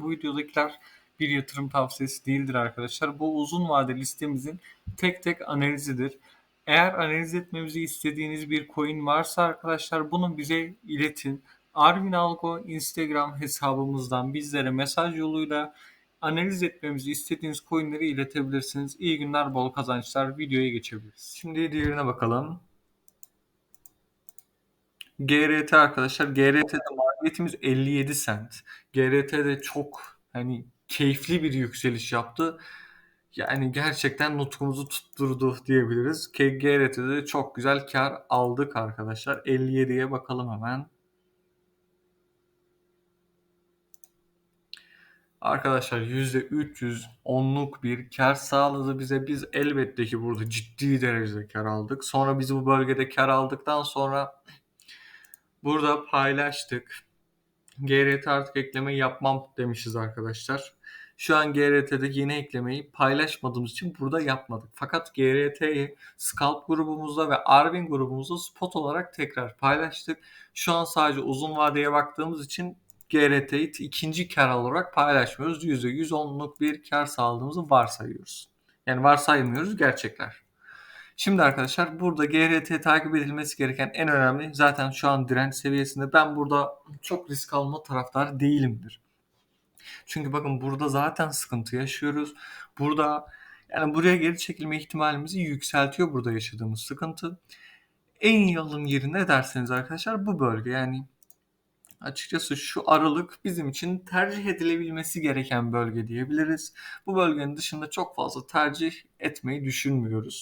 Bu videodakiler bir yatırım tavsiyesi değildir arkadaşlar. Bu uzun vade listemizin tek tek analizidir. Eğer analiz etmemizi istediğiniz bir coin varsa arkadaşlar bunu bize iletin. Arvin Algo Instagram hesabımızdan bizlere mesaj yoluyla analiz etmemizi istediğiniz coinleri iletebilirsiniz. İyi günler, bol kazançlar. Videoya geçebiliriz. Şimdi diğerine bakalım. GRT arkadaşlar. GRT'de maliyetimiz 57 cent. GRT'de çok hani keyifli bir yükseliş yaptı. Yani gerçekten nutkumuzu tutturdu diyebiliriz. Ki GRT'de çok güzel kar aldık arkadaşlar. 57'ye bakalım hemen. Arkadaşlar %310'luk bir kar sağladı bize. Biz elbette ki burada ciddi derecede kar aldık. Sonra biz bu bölgede kar aldıktan sonra burada paylaştık. GRT artık ekleme yapmam demişiz arkadaşlar. Şu an GRT'de yeni eklemeyi paylaşmadığımız için burada yapmadık. Fakat GRT'yi Scalp grubumuzda ve Arvin grubumuzda spot olarak tekrar paylaştık. Şu an sadece uzun vadeye baktığımız için GRT'yi ikinci kar olarak paylaşmıyoruz. %110'luk bir kar sağladığımızı varsayıyoruz. Yani varsaymıyoruz gerçekler. Şimdi arkadaşlar burada GRT takip edilmesi gereken en önemli zaten şu an direnç seviyesinde ben burada çok risk alma taraftarı değilimdir. Çünkü bakın burada zaten sıkıntı yaşıyoruz. Burada yani buraya geri çekilme ihtimalimizi yükseltiyor burada yaşadığımız sıkıntı. En iyi alım yeri ne derseniz arkadaşlar bu bölge yani açıkçası şu aralık bizim için tercih edilebilmesi gereken bölge diyebiliriz. Bu bölgenin dışında çok fazla tercih etmeyi düşünmüyoruz.